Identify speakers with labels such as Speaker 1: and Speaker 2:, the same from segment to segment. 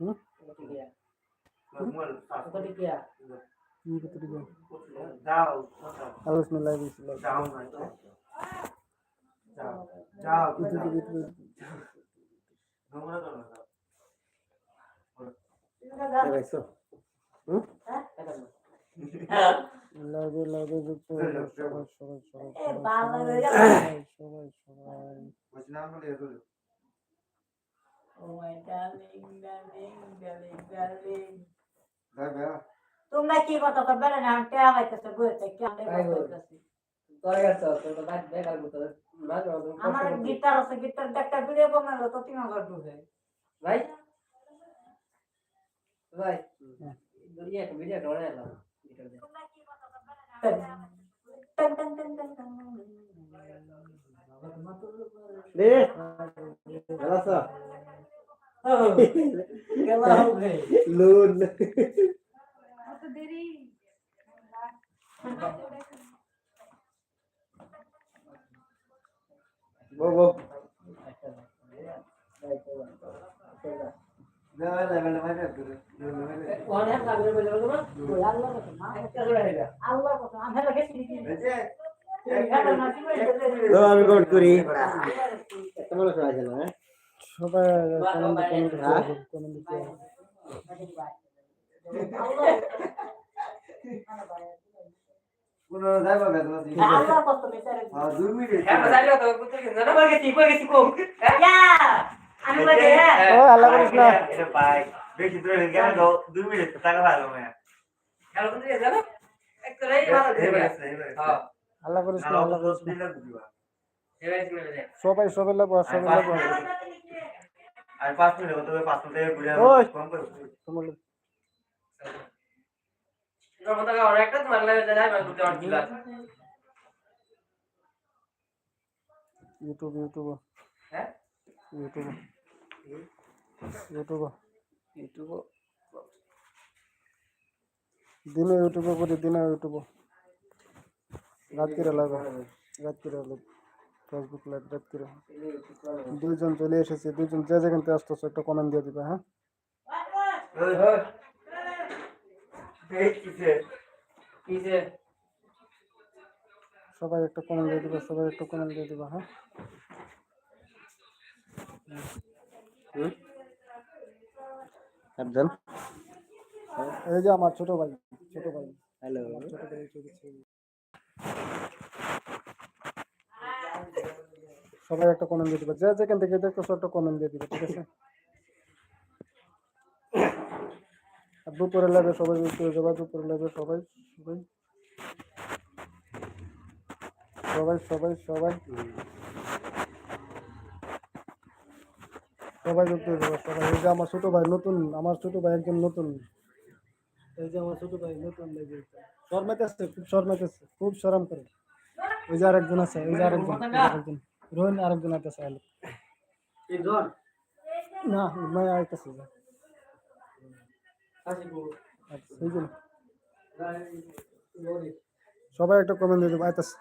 Speaker 1: হুম?
Speaker 2: Normal,
Speaker 1: কি করতে দিবে
Speaker 2: যাও
Speaker 1: আলোচ না লাইভ হইছিল
Speaker 2: যাও না যাও যাও
Speaker 1: ইতি দিবি ইতি
Speaker 2: নোংরা করো না
Speaker 1: দেখাইছো হুম? লাইভে লাইভে যুক্ত হয়ে যাও। সবাই সবাই সবাই সবাই সবাই সবাই
Speaker 2: বলে এগুলো
Speaker 3: Oh my darling, darling, darling, darling.
Speaker 2: ভাই ভাই
Speaker 3: তোমরা কি কথা তো বেড়ে না আমি টেয়া পাইতেছে বইতে কি আমি
Speaker 4: তাই বল।
Speaker 3: বলতেছি
Speaker 4: তোর গেছে তোর তো বাদ বেকার মতো না তো
Speaker 3: আমার গিটার আছে গিটার একটা ভিডিও বানালো তো তিন হাজার ঢুকে
Speaker 4: ভাই ভাই দুনিয়া একটা ভিডিও করে এলাম ভিডিও দে
Speaker 3: টান টান টান টান টান
Speaker 1: রে গেলাসা
Speaker 3: গেলা হবে
Speaker 1: লুন বো বো
Speaker 2: না লেভেল মানে করে
Speaker 4: অনেক লাগবে বলে বলো না
Speaker 3: ওই আল্লাহর কথা না আল্লাহর কথা। আমি হেলা গেছি
Speaker 1: তো আমি কোড করি সবাই কমেন্ট কমেন্ট
Speaker 4: হ্যাঁ?
Speaker 1: কমেন্ট করে
Speaker 2: কোন যাইবা বে তুমি
Speaker 3: আল্লাহর কথা বিচারে
Speaker 2: হ্যাঁ 2 মিনিট
Speaker 4: হ্যাঁ বাজারে তো কুত্তে কি জানা বলে কি কই গেছি কম
Speaker 3: ইয়া আমি বলি হ্যাঁ
Speaker 1: ও আল্লাহ করিস না
Speaker 2: এটা ভাই বেশি দূরে গেলে দাও 2 মিনিট টাকা ভালো মানে
Speaker 4: খেলা কুত্তে কি জানা একটা রে ভালো হ্যাঁ
Speaker 1: আল্লাহ করিস না আল্লাহ করিস না। সবাই সবাই লাগবো সবাই লাগবো।
Speaker 2: আর 5 মিনিট হতে 5 মিনিট ঘুরে
Speaker 1: ওই।
Speaker 2: কম করে
Speaker 1: তোমার
Speaker 4: তোর মতো আর একটা তোমার যায় কুত্তে আর
Speaker 1: ইউটিউব ইউটিউব
Speaker 4: হ্যাঁ?
Speaker 1: ইউটিউব ইউটিউব
Speaker 4: ইউটিউব
Speaker 1: দিনে ইউটিউবে করি দিনে ইউটিউব রাত করে লাগবে রাত করে লাইভ ফেসবুক লাইভ রাত করে দুইজন চলে এসেছে দুইজন যে যেখান থেকে আসতেছে একটা কমেন্ট দিয়ে দিবে হ্যাঁ
Speaker 2: ওই এই কিসে
Speaker 4: কিসে
Speaker 1: সবাই একটা কমেন্ট দিয়ে দিবে সবাই একটা কমেন্ট দিয়ে দিবে হ্যাঁ হুম? একজন এই যে আমার ছোট ভাই ছোট ভাই হ্যালো ছোট ভাই এসে গেছে। সবাই একটা কমেন্ট দিয়ে দিবে। যে যেখান থেকে দেখতেছো একটা কমেন্ট দিয়ে দিবে, ঠিক আছে? দুপুরে লাগে সবাই যুক্ত হয়ে যাবে দুপুরে লাগে সবাই সবাই। সবাই সবাই সবাই। সবাই যুক্ত হয়ে যাবে, সবাই। এই যে আমার ছোট ভাই নতুন, আমার ছোট ভাই একজন নতুন। এই যে আমার ছোট ভাই নতুন যে শর্মাইতেছে, খুব শর্মাইতেছে, খুব শরম করে। ওই যে আরেকজন আছে ওই যে আরেকজন আরেকজন। রোহিন আরেকজন আইতেছে আলো
Speaker 4: এই জন
Speaker 1: না মায়া আইতেছে যে
Speaker 4: আসিবো
Speaker 1: আইতেছে, এই যে না। সবাই একটা কমেন্ট দিয়ে দেবো আইতেছে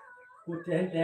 Speaker 4: কুত্তে হেতে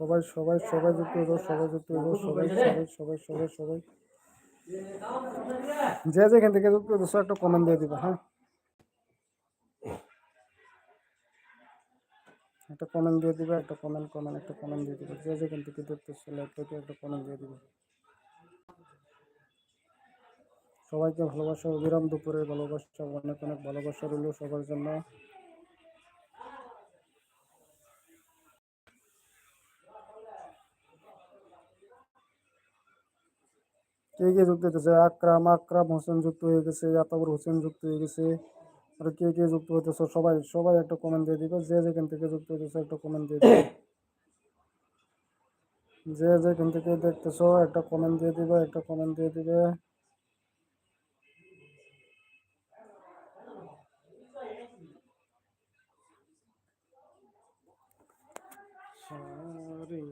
Speaker 1: সবাই সবাই সবাই যুক্ত হয়ে যাও, সবাই যুক্ত হয়ে যাও, সবাই সবাই সবাই সবাই সবাই। যে যেখান থেকে যুক্ত হয়ে একটা কমেন্ট দিয়ে দিবা হ্যাঁ? একটা কমেন্ট দিয়ে দিবে, একটা কমেন্ট কমেন্ট একটা কমেন্ট দিয়ে দিবে। যে যেখান থেকে দেখতেছো ল্যাপটপে একটা কমেন্ট দিয়ে দিবে। সবাইকে ভালোবাসা, অবিরাম দুপুরে ভালোবাসা, অনেক অনেক ভালোবাসা রইল সবার জন্য। কে যুক্ত হইতেছে? আকরাম আকরাম হোসেন যুক্ত হয়ে গেছে আতাবুর হোসেন যুক্ত হয়ে গেছে। আর কে কে যুক্ত হইতেছে? সবাই সবাই একটা কমেন্ট দিয়ে দিব। যে যেখান থেকে যুক্ত হইতেছে একটা কমেন্ট দিয়ে দিব। যে যেখান থেকে দেখতেছ একটা কমেন্ট দিয়ে দিবে, একটা কমেন্ট দিয়ে দিবে। Sorry.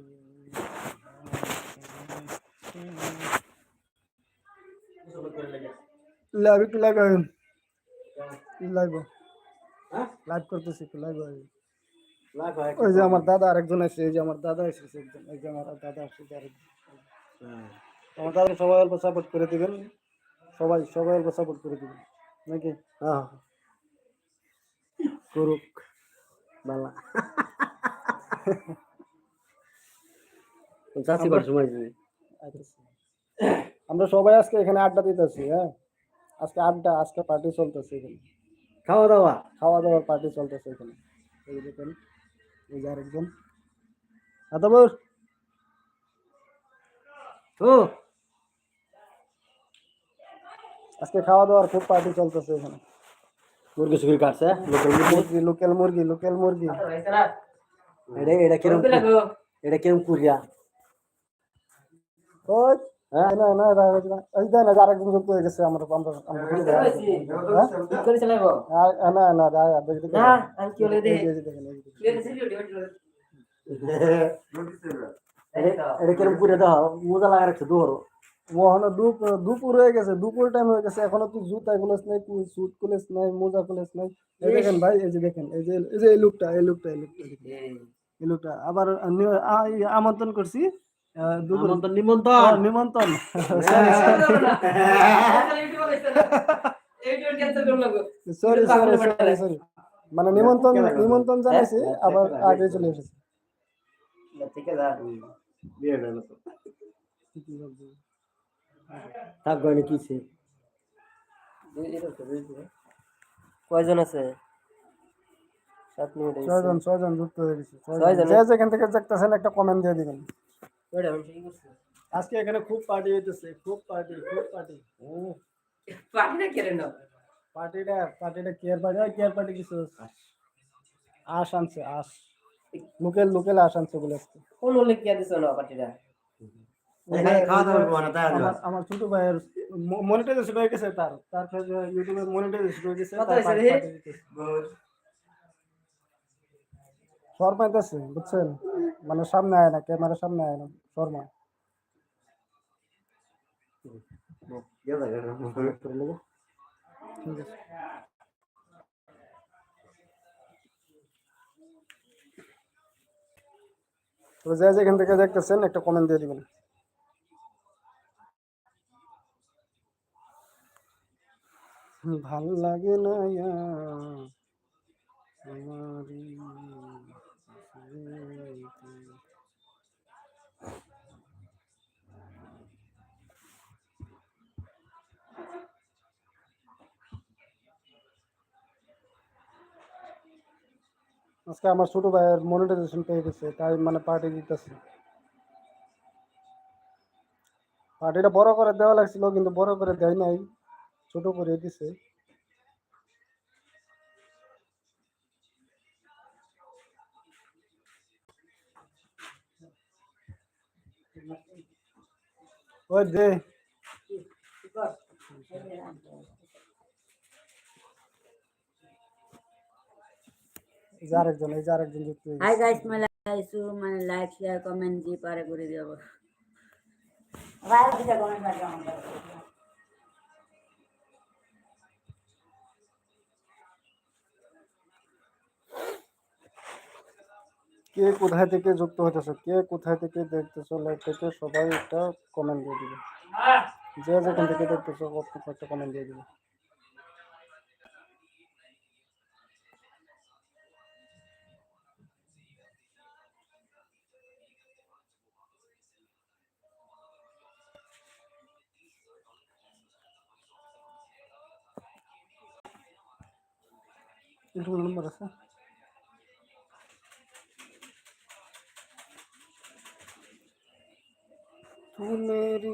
Speaker 1: লাইভ একটু লাইভ আইন লাইভ। লাইভ করতেছি একটু লাইভ আইন ওই যে আমার দাদা আরেকজন আছে এই যে আমার দাদা এসেছে একজন এই যে আমার দাদা আসছে আরেকজন। আমার দাদা সবাই অল্প সাপোর্ট করে দিবেন। সবাই সবাই অল্প সাপোর্ট করে দিবেন। নাকি? হ্যাঁ করুক বালা।
Speaker 5: চাষি করার সময় দিবি
Speaker 1: আচ্ছা। আমরা সবাই আজকে এখানে আড্ডা দিতেছি হ্যাঁ। আজকে আড্ডা আজকে পার্টি চলতেছে এখানে।
Speaker 5: খাওয়া দাওয়া?
Speaker 1: খাওয়া দাওয়ার পার্টি চলতেছে এখানে। এই দেখেন এই যে আরেকজন। আদাবর
Speaker 5: ও।
Speaker 1: আজকে খাওয়া দাওয়ার খুব পার্টি চলতেছে এখানে।
Speaker 5: মুরগি সুগি কাটছে লোকাল মুরগি।
Speaker 1: মুরগি লোকাল মুরগি লোকাল মুরগি।
Speaker 5: এটা এটা কিরম এটা কিরম কুরিয়া?
Speaker 1: ওই
Speaker 5: হ্যাঁ
Speaker 1: না না না এই দেন আরেকজন যুক্ত হয়ে গেছে আমরা আমরা আমরা খুঁজে হ্যাঁ? আর- না না না দেখি দেখি। এই যে দেখেন এই
Speaker 5: এটা কিরম কুরিয়া দাও মজা লাগা রাখছে দুহরো
Speaker 1: ওখানে দুপুর দুপুর হয়ে গেছে দুপুর টাইম হয়ে গেছে এখনও তুই জুতা খুলেস নাই তুই স্যুট খুলেস নাই মোজা খুলেস নাই। এই দেখেন ভাই এই যে দেখেন এই যে এই যে এই লুকটা এই লুকটা এই লুকটা। এই লুকটা আবার আমন্ত্রণ করছি। আহ,
Speaker 5: নিমন্ত্রণ নিমন্ত্রণ।
Speaker 1: নিমন্ত্রণ। Sorry sorry sorry sorry sorry মানে নিমন্ত্রণ নিমন্ত্রণ জানাইছি আবার আগে চলে এসেছে।
Speaker 5: থাক কিছে
Speaker 6: কয়জন আছে? সাত মিনিট
Speaker 1: ছয়জন ছয়জন যুক্ত হয়ে গেছে ছয়জন।
Speaker 6: ছয়জন।
Speaker 1: যে যেখান থেকে দেখতেছেন একটা কমেন্ট দিয়ে দিবেন। আজকে এখানে খুব পার্টি হইতেছে খুব পার্টি খুব পার্টি পার্টিটা পার্টিটা কেয়ার পার্টি আর কেয়ার পার্টি কিছু আশ আনছে আশ লোকেল লোকেল আশ আনছে বলে আজকে।
Speaker 6: কোন হলে কি দিছ না পার্টিটা?
Speaker 1: আমার ছোট ভাইয়ের মনিটাইজেশন হয়ে গেছে তার। তার ইউটিউবে মনিটাইজেশন হয়ে গেছে
Speaker 6: কত
Speaker 1: তার
Speaker 6: হয়েছে
Speaker 1: party
Speaker 6: রে?
Speaker 1: party দিতেছে। শর্মা আছে বুঝছেন? মানে সামনে আয় না, ক্যামেরার সামনে আয় না, শর্মা। ঠিক আছে। যে যেখান থেকে দেখতেছেন, একটা কমেন্ট দিয়ে দিবেন। ভালো লাগে না। আজকে আমার ছোট ভাইয়ের মনিটাইজেশন পেয়ে গেছে তাই মানে পার্টি দিতেছে। পার্টিটা বড় করে দেওয়া লাগছিল, কিন্তু বড় করে দেয় নাই, ছোট করে দিছে। ওই দে। আরেকজন এই আরেকজন যুক্ত
Speaker 3: হাই। গাইস মানে আইসু মানে লাইক শেয়ার কমেন্ট জি পারে করে দিব ভাই দিতে কমেন্ট করে
Speaker 1: কে কোথায় থেকে যুক্ত হতেছে কে কোথায় থেকে দেখতেছো লাইভ থেকে সবাই একটা কমেন্ট দিয়ে দিবে। যে যেখান থেকে দেখতেছো একটা কমেন্ট দিয়ে দিবে। নম্বর আছে? मेरी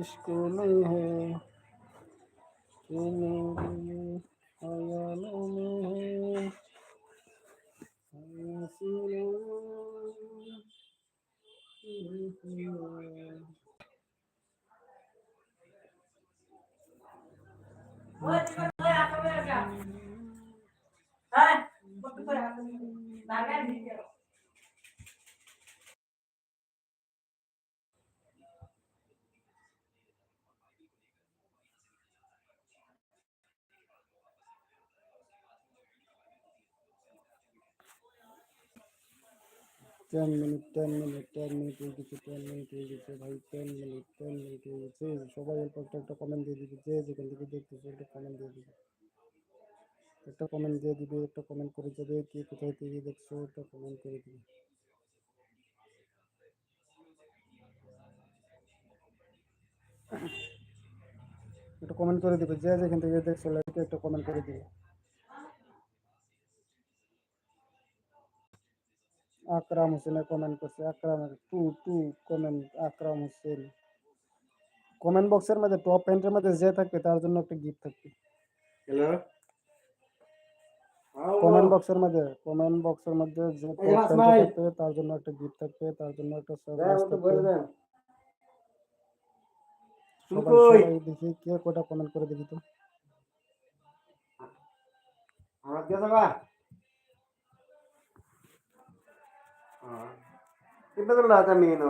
Speaker 1: इसको नहीं है तू मेरी ख्यालों में है हसीनों Ten minute ten minute ten minute হয়ে গেছে টেন মিনিট হয়ে গেছে ভাই টেন মিনিট টেন মিনিট হয়ে গেছে। সবাই অল্প একটা কমেন্ট দিয়ে দিবে, যে যেখান থেকে দেখতেছে একটা কমেন্ট দিয়ে দিবে। একটা কমেন্ট দিয়ে দিবে, একটা কমেন্ট করে যাবে, কে কোথায় থেকে দেখছ একটা কমেন্ট করে দিবে। একটা কমেন্ট করে দিবে, যে যেখান থেকে দেখছ লাইকে একটা কমেন্ট করে দিবে। আকরাম হোসেনের কমেন্ট করছে Akram to to comment Akram Hossain comment বক্সের মধ্যে টপ প্যান্টের মধ্যে যে থাকবে তার জন্য একটা গিফট থাকবে।
Speaker 5: হ্যালো
Speaker 1: কমেন্ট বক্সের মধ্যে কমেন্ট বক্সের মধ্যে যে টপ
Speaker 5: হাস
Speaker 1: থাকবে তার জন্য একটা গিফট থাকবে তার জন্য একটা
Speaker 5: হ্যাঁ
Speaker 1: সারপ্রাইজ থাকবে।
Speaker 5: কই
Speaker 1: সবাই দেখি কে কটা কমেন্ট করে দেখি তো।
Speaker 5: আমার দিয়ে যাবা হ্যাঁ কিন্তু না জানি না